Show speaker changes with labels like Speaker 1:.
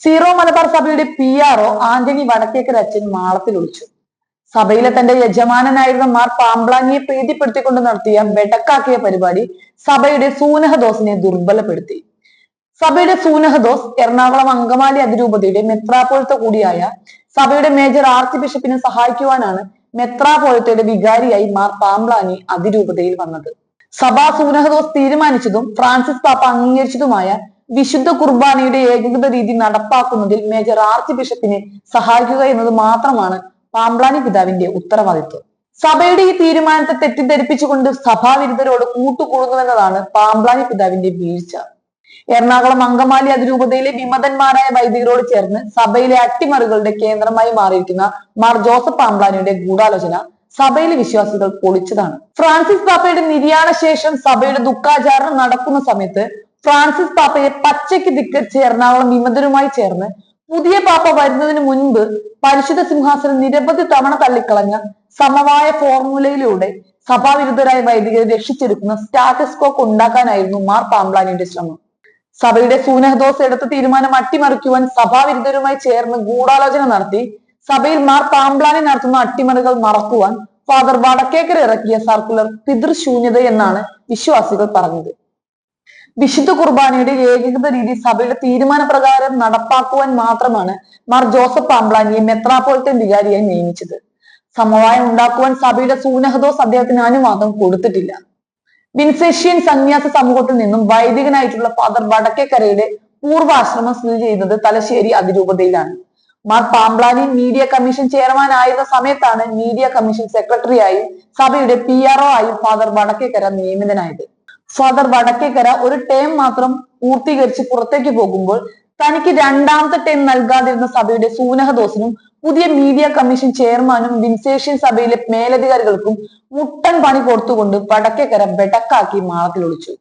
Speaker 1: Zero Malabar സഭയുടെ P R O Antony Vadakkekara അച്ഛൻ മാളത്തിൽ ഒളിച്ചു. സഭയിലെ തന്റെ യജമാനനായിരുന്ന മാർ പാമ്പ്ലാങ്ങിയെ പ്രീതിപ്പെടുത്തിക്കൊണ്ട് നടത്തിയ വെടക്കാക്കിയ പരിപാടി സഭയുടെ സൂനഹദോസിനെ ദുർബലപ്പെടുത്തി. സഭയുടെ സൂനഹദോസ് എറണാകുളം അങ്കമാലി അതിരൂപതയുടെ മെത്രാപോലത്തെ കൂടിയായ സഭയുടെ മേജർ ആർച്ച് ബിഷപ്പിനെ സഹായിക്കുവാനാണ് മെത്രാപോലത്തയുടെ വികാരിയായി മാർ പാമ്പ്ലാനി അതിരൂപതയിൽ വന്നത്. സഭാ സൂനഹദോസ് തീരുമാനിച്ചതും ഫ്രാൻസിസ് പാപ്പ അംഗീകരിച്ചതുമായ വിശുദ്ധ കുർബാനയുടെ ഏകീകൃത രീതി നടപ്പാക്കുന്നതിൽ മേജർ ആർച്ച് ബിഷപ്പിനെ സഹായിക്കുക എന്നത് മാത്രമാണ് പാമ്പ്ലാനി പിതാവിന്റെ ഉത്തരവാദിത്വം. സഭയുടെ ഈ തീരുമാനത്തെ തെറ്റിദ്ധരിപ്പിച്ചുകൊണ്ട് സഭാവിരുദ്ധരോട് കൂട്ടുകൂടുന്നുവെന്നതാണ് പാമ്പ്ലാനി പിതാവിന്റെ വീഴ്ച. എറണാകുളം അങ്കമാലി അതിരൂപതയിലെ വിമതന്മാരായ വൈദികരോട് ചേർന്ന് സഭയിലെ അട്ടിമറികളുടെ കേന്ദ്രമായി മാറിയിരിക്കുന്ന മാർ ജോസഫ് പാമ്പ്ലാനിയുടെ ഗൂഢാലോചന സഭയിലെ വിശ്വാസികൾ പൊളിച്ചതാണ്. ഫ്രാൻസിസ് പാപ്പയുടെ നിര്യാണ ശേഷം സഭയുടെ ദുഃഖാചാരണം നടക്കുന്ന സമയത്ത് ഫ്രാൻസിസ് പാപ്പയെ പച്ചയ്ക്ക് ധിക്കരിച്ച് എറണാകുളം വിമതരുമായി ചേർന്ന് പുതിയ പാപ്പ വരുന്നതിന് മുൻപ് പരിശുദ്ധ സിംഹാസനം നിരവധി തവണ തള്ളിക്കളഞ്ഞ സമവായ ഫോർമുലയിലൂടെ സഭാവിരുദ്ധരായ വൈദികരെ രക്ഷിച്ചെടുക്കുന്ന സ്റ്റാറ്റസ് കോക്ക് ഉണ്ടാക്കാനായിരുന്നു മാർ പാംബ്ലാനിയുടെ ശ്രമം. സഭയുടെ സൂനഹദോസ് എടുത്ത തീരുമാനം അട്ടിമറിക്കുവാൻ സഭാവിരുദ്ധരുമായി ചേർന്ന് ഗൂഢാലോചന നടത്തി സഭയിൽ മാർ പാംബ്ലാനി നടത്തുന്ന അട്ടിമറികൾ മറക്കുവാൻ ഫാദർ വടക്കേക്കര ഇറക്കിയ സർക്കുലർ പിതൃശൂന്യത എന്നാണ് വിശ്വാസികൾ പറഞ്ഞത്. വിശുദ്ധ കുർബാനയുടെ ഏകീകൃത രീതി സഭയുടെ തീരുമാനപ്രകാരം നടപ്പാക്കുവാൻ മാത്രമാണ് മാർ ജോസഫ് പാമ്പ്ലാനിയെ മെത്രാപ്പോലത്തെ വികാരിയായി നിയമിച്ചത്. സമവായം ഉണ്ടാക്കുവാൻ സഭയുടെ സൂനഹദോസ് അദ്ദേഹത്തിന് അനുവാദം കൊടുത്തിട്ടില്ല. വിൻസേഷ്യൻ സന്യാസ സമൂഹത്തിൽ നിന്നും വൈദികനായിട്ടുള്ള ഫാദർ വടക്കേക്കരയുടെ പൂർവാശ്രമം സ്ഥിതി ചെയ്യുന്നത് Thalassery അതിരൂപതയിലാണ്. Mar Pamplany media commission chairman ആയിരുന്ന സമയത്താണ് മീഡിയ കമ്മീഷൻ സെക്രട്ടറിയായും സഭയുടെ പി ആർഒ ആയും ഫാദർ വടക്കേക്കര നിയമിതനായത്. ഫാദർ വടക്കേക്കര ഒരു ടേം മാത്രം പൂർത്തീകരിച്ച് പുറത്തേക്ക് പോകുമ്പോൾ തനിക്ക് രണ്ടാമത്തെ ടേം നൽകാതിരുന്ന സഭയുടെ സൂനഹദോസിനും പുതിയ മീഡിയ കമ്മീഷൻ ചെയർമാനും വിൻസേഷ്യൻ സഭയിലെ മേലധികാരികൾക്കും മുട്ടൻ പണി കൊടുത്തുകൊണ്ട് വടക്കേക്കര ബെടക്കാക്കി മാളത്തിൽ ഒളിച്ചു.